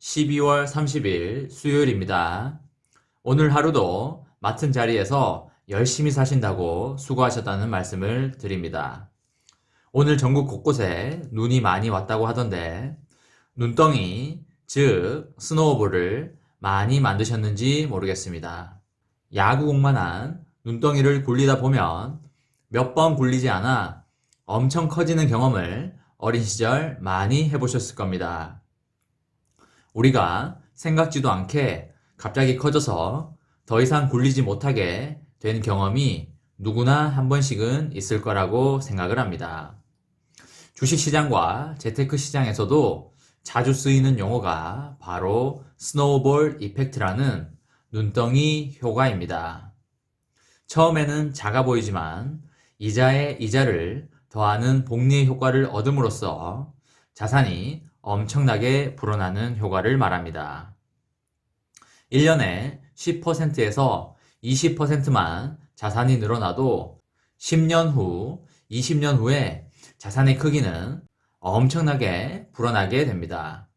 12월 30일 수요일입니다. 오늘 하루도 맡은 자리에서 열심히 사신다고 수고하셨다는 말씀을 드립니다. 오늘 전국 곳곳에 눈이 많이 왔다고 하던데, 눈덩이, 즉, 스노우볼을 많이 만드셨는지 모르겠습니다. 야구공만한 눈덩이를 굴리다 보면 몇 번 굴리지 않아 엄청 커지는 경험을 어린 시절 많이 해보셨을 겁니다. 우리가 생각지도 않게 갑자기 커져서 더 이상 굴리지 못하게 된 경험이 누구나 한 번씩은 있을 거라고 생각을 합니다. 주식시장과 재테크 시장에서도 자주 쓰이는 용어가 바로 스노우볼 이펙트라는 눈덩이 효과입니다. 처음에는 작아 보이지만 이자에 이자를 더하는 복리의 효과를 얻음으로써 자산이 엄청나게 불어나는 효과를 말합니다. 1년에 10%에서 20%만 자산이 늘어나도 10년 후, 20년 후에 자산의 크기는 엄청나게 불어나게 됩니다.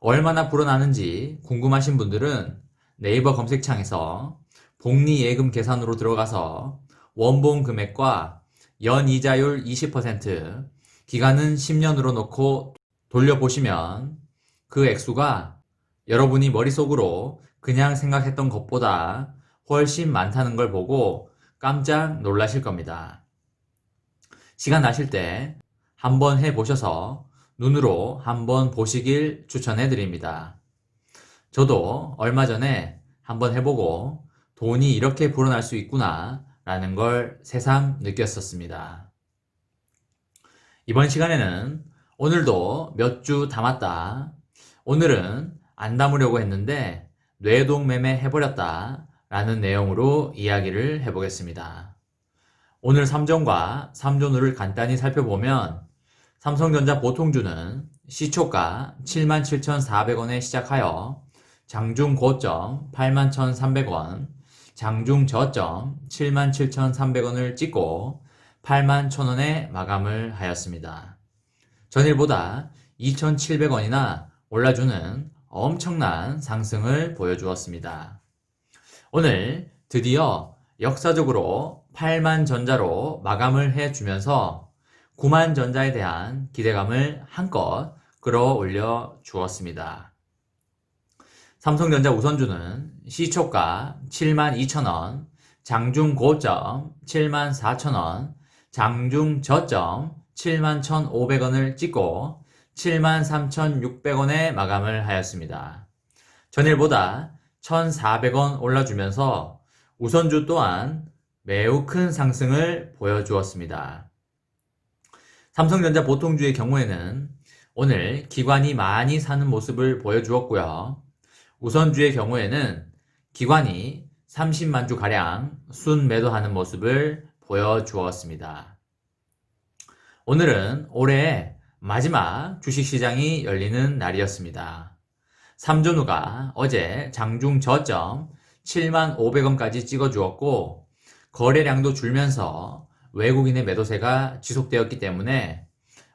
얼마나 불어나는지 궁금하신 분들은 네이버 검색창에서 복리예금 계산으로 들어가서 원본 금액과 연 이자율 20%, 기간은 10년으로 놓고 돌려보시면 그 액수가 여러분이 머릿속으로 그냥 생각했던 것보다 훨씬 많다는 걸 보고 깜짝 놀라실 겁니다. 시간 나실 때 한번 해보셔서 눈으로 한번 보시길 추천해 드립니다. 저도 얼마 전에 한번 해보고 돈이 이렇게 불어날 수 있구나 라는 걸 새삼 느꼈었습니다. 이번 시간에는 오늘도 몇 주 담았다. 오늘은 안 담으려고 했는데 뇌동매매 해버렸다. 라는 내용으로 이야기를 해보겠습니다. 오늘 3종과 3존을 간단히 살펴보면 삼성전자 보통주는 시초가 77,400원에 시작하여 장중 고점 81,300원, 장중 저점 77,300원을 찍고 81,000원에 마감을 하였습니다. 전일보다 2,700원이나 올라주는 엄청난 상승을 보여주었습니다. 오늘 드디어 역사적으로 8만 전자로 마감을 해주면서 9만 전자에 대한 기대감을 한껏 끌어올려 주었습니다. 삼성전자 우선주는 시초가 7만 2천원, 장중 고점 7만 4천원, 장중 저점 7만 1,500원을 찍고 7만 3,600원에 마감을 하였습니다. 전일보다 1,400원 올라주면서 우선주 또한 매우 큰 상승을 보여주었습니다. 삼성전자 보통주의 경우에는 오늘 기관이 많이 사는 모습을 보여주었고요. 우선주의 경우에는 기관이 30만 주 가량 순 매도하는 모습을 보여주었습니다. 오늘은 올해 마지막 주식시장이 열리는 날이었습니다. 삼존우가 어제 장중 저점 7만 500원까지 찍어주었고 거래량도 줄면서 외국인의 매도세가 지속되었기 때문에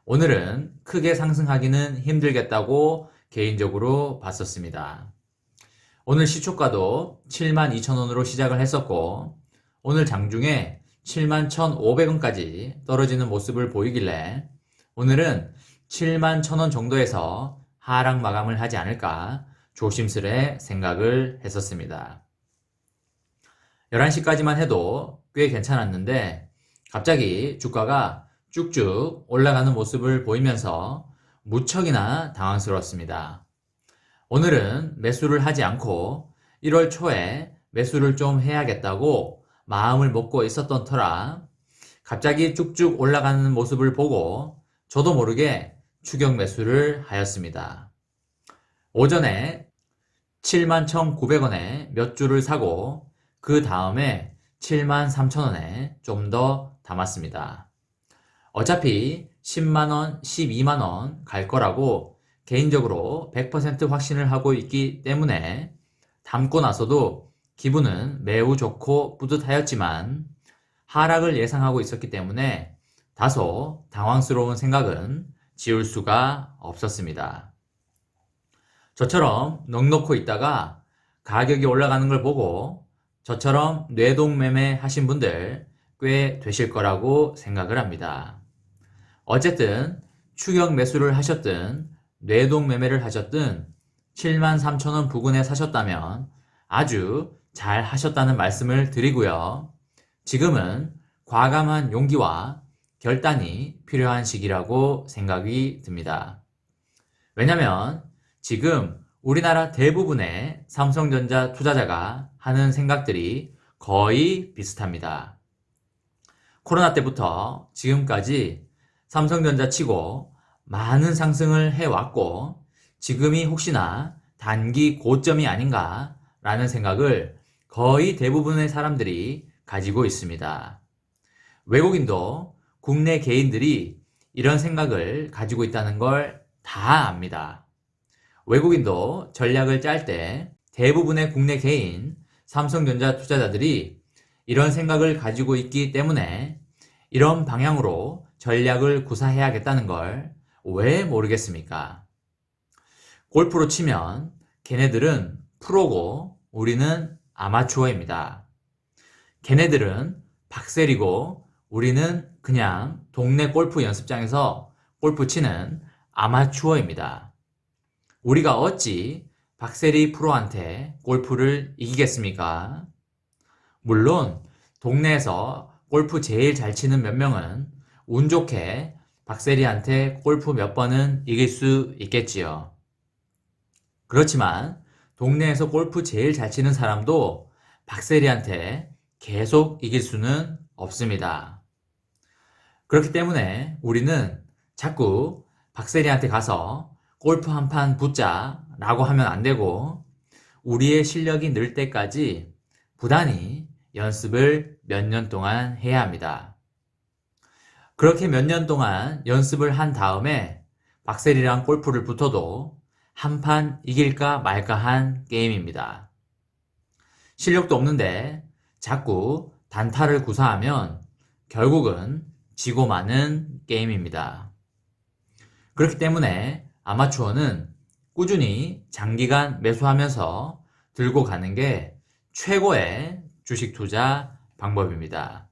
오늘은 크게 상승하기는 힘들겠다고 개인적으로 봤었습니다. 오늘 시초가도 7만 2천원으로 시작을 했었고 오늘 장중에 7만 1,500원까지 떨어지는 모습을 보이길래 오늘은 7만 1,000원 정도에서 하락 마감을 하지 않을까 조심스레 생각을 했었습니다. 11시까지만 해도 꽤 괜찮았는데 갑자기 주가가 쭉쭉 올라가는 모습을 보이면서 무척이나 당황스러웠습니다. 오늘은 매수를 하지 않고 1월 초에 매수를 좀 해야겠다고 마음을 먹고 있었던 터라 갑자기 쭉쭉 올라가는 모습을 보고 저도 모르게 추격 매수를 하였습니다. 오전에 71,900원에 몇 주를 사고 그 다음에 73,000원에 좀 더 담았습니다. 어차피 10만원, 12만원 갈 거라고 개인적으로 100% 확신을 하고 있기 때문에 담고 나서도 기분은 매우 좋고 뿌듯하였지만 하락을 예상하고 있었기 때문에 다소 당황스러운 생각은 지울 수가 없었습니다. 저처럼 넉넉고 있다가 가격이 올라가는 걸 보고 저처럼 뇌동매매 하신 분들 꽤 되실 거라고 생각을 합니다. 어쨌든 추격 매수를 하셨든 뇌동매매를 하셨든 73,000원 부근에 사셨다면 아주 잘 하셨다는 말씀을 드리고요. 지금은 과감한 용기와 결단이 필요한 시기라고 생각이 듭니다. 왜냐면 지금 우리나라 대부분의 삼성전자 투자자가 하는 생각들이 거의 비슷합니다. 코로나 때부터 지금까지 삼성전자 치고 많은 상승을 해왔고 지금이 혹시나 단기 고점이 아닌가 라는 생각을 거의 대부분의 사람들이 가지고 있습니다. 외국인도 국내 개인들이 이런 생각을 가지고 있다는 걸 다 압니다. 외국인도 전략을 짤 때 대부분의 국내 개인 삼성전자 투자자들이 이런 생각을 가지고 있기 때문에 이런 방향으로 전략을 구사해야겠다는 걸 왜 모르겠습니까? 골프로 치면 걔네들은 프로고 우리는 아마추어입니다. 걔네들은 박셀이고 우리는 그냥 동네 골프 연습장에서 골프 치는 아마추어입니다. 우리가 어찌 박세리 프로한테 골프를 이기겠습니까? 물론 동네에서 골프 제일 잘 치는 몇 명은 운 좋게 박세리한테 골프 몇 번은 이길 수 있겠지요. 그렇지만 동네에서 골프 제일 잘 치는 사람도 박세리한테 계속 이길 수는 없습니다. 그렇기 때문에 우리는 자꾸 박세리한테 가서 골프 한 판 붙자 라고 하면 안 되고 우리의 실력이 늘 때까지 부단히 연습을 몇 년 동안 해야 합니다. 그렇게 몇 년 동안 연습을 한 다음에 박셀이랑 골프를 붙어도 한 판 이길까 말까 한 게임입니다. 실력도 없는데 자꾸 단타를 구사하면 결국은 지고 마는 게임입니다. 그렇기 때문에 아마추어는 꾸준히 장기간 매수하면서 들고 가는 게 최고의 주식 투자 방법입니다.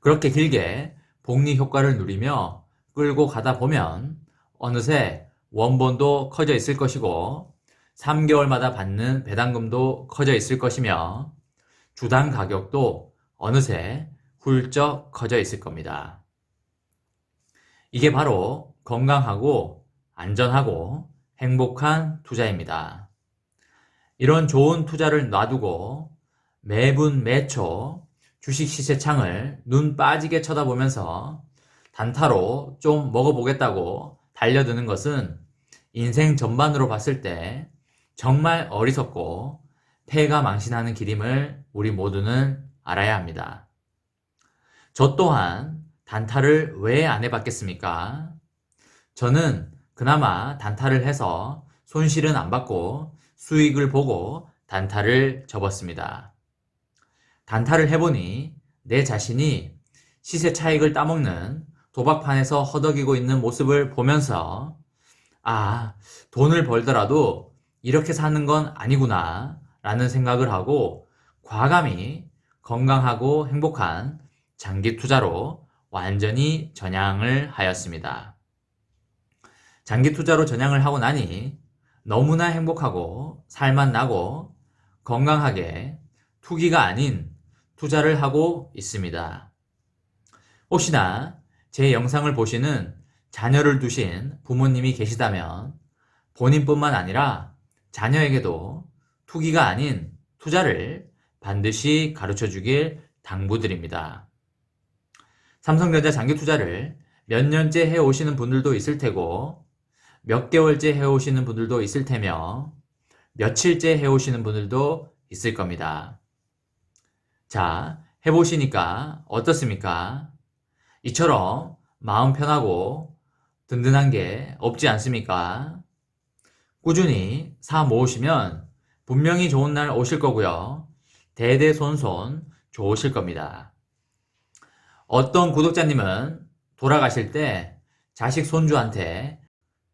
그렇게 길게 복리 효과를 누리며 끌고 가다 보면 어느새 원본도 커져 있을 것이고 3개월마다 받는 배당금도 커져 있을 것이며 주당 가격도 어느새 훌쩍 커져 있을 겁니다. 이게 바로 건강하고 안전하고 행복한 투자입니다. 이런 좋은 투자를 놔두고 매분 매초 주식 시세 창을 눈 빠지게 쳐다보면서 단타로 좀 먹어보겠다고 달려드는 것은 인생 전반으로 봤을 때 정말 어리석고 폐가 망신하는 길임을 우리 모두는 알아야 합니다. 저 또한 단타를 왜 안 해봤겠습니까? 저는 그나마 단타를 해서 손실은 안 받고 수익을 보고 단타를 접었습니다. 단타를 해보니 내 자신이 시세 차익을 따먹는 도박판에서 허덕이고 있는 모습을 보면서 아, 돈을 벌더라도 이렇게 사는 건 아니구나 라는 생각을 하고 과감히 건강하고 행복한 장기 투자로 완전히 전향을 하였습니다. 장기 투자로 전향을 하고 나니 너무나 행복하고 살만 나고 건강하게 투기가 아닌 투자를 하고 있습니다. 혹시나 제 영상을 보시는 자녀를 두신 부모님이 계시다면 본인뿐만 아니라 자녀에게도 투기가 아닌 투자를 반드시 가르쳐 주길 당부드립니다. 삼성전자 장기 투자를 몇 년째 해 오시는 분들도 있을 테고 몇 개월째 해오시는 분들도 있을 테며 며칠째 해오시는 분들도 있을 겁니다. 자, 해보시니까 어떻습니까? 이처럼 마음 편하고 든든한 게 없지 않습니까? 꾸준히 사 모으시면 분명히 좋은 날 오실 거고요. 대대손손 좋으실 겁니다. 어떤 구독자님은 돌아가실 때 자식 손주한테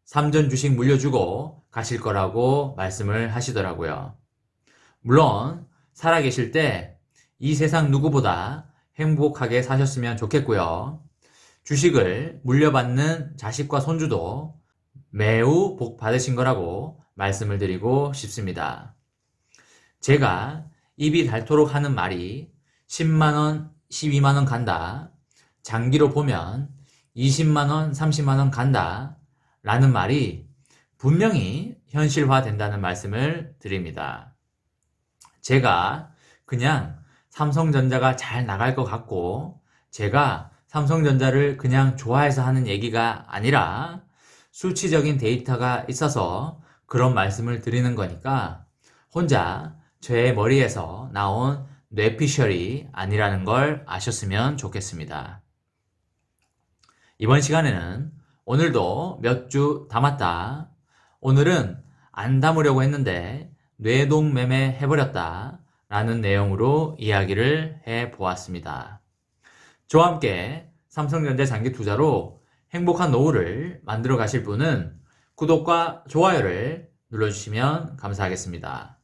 삼전 주식 물려주고 가실 거라고 말씀을 하시더라고요. 물론 살아계실 때 이 세상 누구보다 행복하게 사셨으면 좋겠고요. 주식을 물려받는 자식과 손주도 매우 복 받으신 거라고 말씀을 드리고 싶습니다. 제가 입이 닳도록 하는 말이 10만원, 12만원 간다. 장기로 보면 20만원, 30만원 간다. 라는 말이 분명히 현실화 된다는 말씀을 드립니다. 제가 그냥 삼성전자가 잘 나갈 것 같고 제가 삼성전자를 그냥 좋아해서 하는 얘기가 아니라 수치적인 데이터가 있어서 그런 말씀을 드리는 거니까 혼자 제 머리에서 나온 뇌피셜이 아니라는 걸 아셨으면 좋겠습니다. 이번 시간에는 오늘도 몇 주 담았다. 오늘은 안 담으려고 했는데 뇌동매매 해버렸다. 라는 내용으로 이야기를 해 보았습니다. 저와 함께 삼성전자 장기 투자로 행복한 노후를 만들어 가실 분은 구독과 좋아요를 눌러주시면 감사하겠습니다.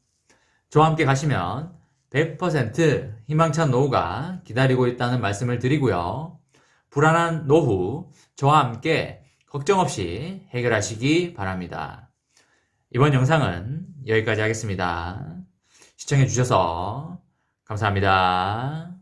저와 함께 가시면 100% 희망찬 노후가 기다리고 있다는 말씀을 드리고요. 불안한 노후 저와 함께 걱정 없이 해결하시기 바랍니다. 이번 영상은 여기까지 하겠습니다. 시청해 주셔서 감사합니다.